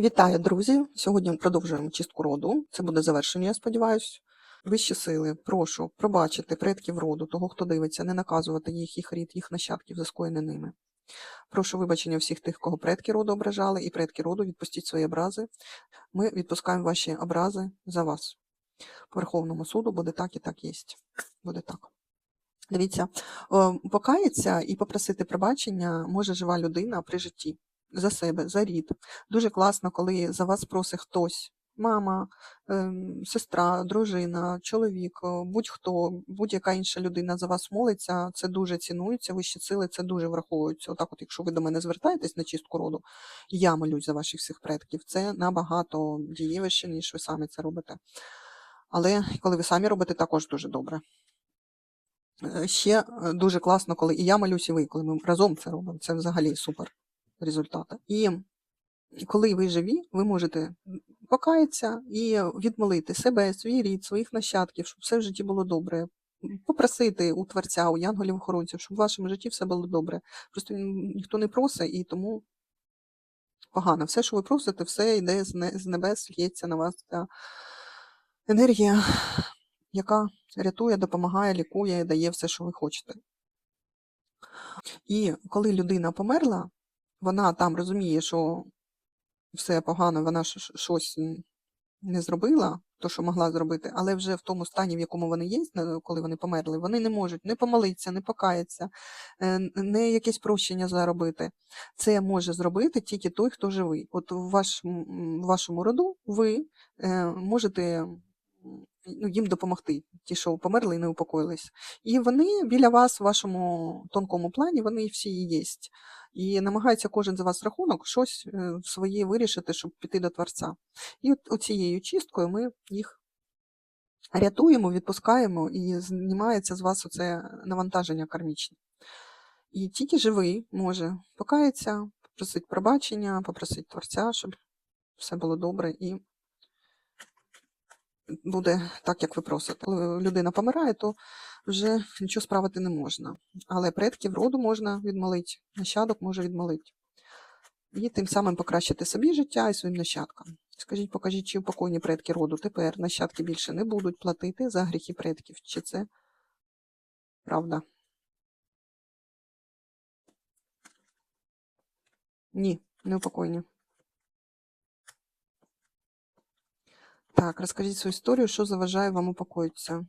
Вітаю, друзі! Сьогодні ми продовжуємо чистку роду. Це буде завершення, я сподіваюся. Вищі сили, прошу пробачити предків роду, того, хто дивиться, не наказувати їх, їх рід, їх нащадків за скоєне ними. Прошу вибачення всіх тих, кого предки роду ображали, і предки роду відпустіть свої образи. Ми відпускаємо ваші образи за вас. По Верховному суду буде так і так єсть. Буде так. Дивіться, е, покаятися і попросити пробачення може жива людина при житті за себе, за рід. Дуже класно, коли за вас просить хтось. Мама, ем, сестра, дружина, чоловік, е, будь-хто, будь-яка інша людина за вас молиться, це дуже цінується, вищі сили це дуже враховується. Отак, от, якщо ви до мене звертаєтесь на чистку роду, я молюсь за ваших всіх предків. Це набагато дієвіше, ніж ви самі це робите. Але коли ви самі робите, також дуже добре. Е, Ще е, дуже класно, коли і я молюсь, і ви, коли ми разом це робимо. Це взагалі супер результати. І коли ви живі, ви можете покаятися і відмолити себе, свій рід, своїх нащадків, щоб все в житті було добре. Попросити у Творця, у янголів-охоронців, щоб в вашому житті все було добре. Просто ніхто не просить, і тому погано. Все, що ви просите, все йде з небес, лється на вас ця енергія, яка рятує, допомагає, лікує, дає все, що ви хочете. І коли людина померла, вона там розуміє, що все погано, вона щось не зробила, то, що могла зробити, але вже в тому стані, в якому вони є, коли вони померли, вони не можуть не помолитися, не покаятися, е, не якесь прощення заробити. Це може зробити тільки той, хто живий. От в вашому, роду ви е, можете ну, їм допомогти, ті, що померли і не упокоїлись. І вони біля вас, в вашому тонкому плані, вони всі і є. І намагається кожен за вас рахунок щось е, своє вирішити, щоб піти до Творця. І от оцією чисткою ми їх рятуємо, відпускаємо, і знімається з вас оце навантаження кармічне. І тільки живий може покаятися, попросити пробачення, попросити Творця, щоб все було добре і буде так, як ви просите. Коли людина помирає, то вже нічого справити не можна. Але предків роду можна відмолити, нащадок може відмолити. І тим самим покращити собі життя і своїм нащадкам. Скажіть, покажіть, чи упокойні предки роду тепер нащадки більше не будуть платити за гріхи предків. Чи це правда? Ні, не упокойні. Так, розкажіть свою історію, що заважає вам упокоїтися.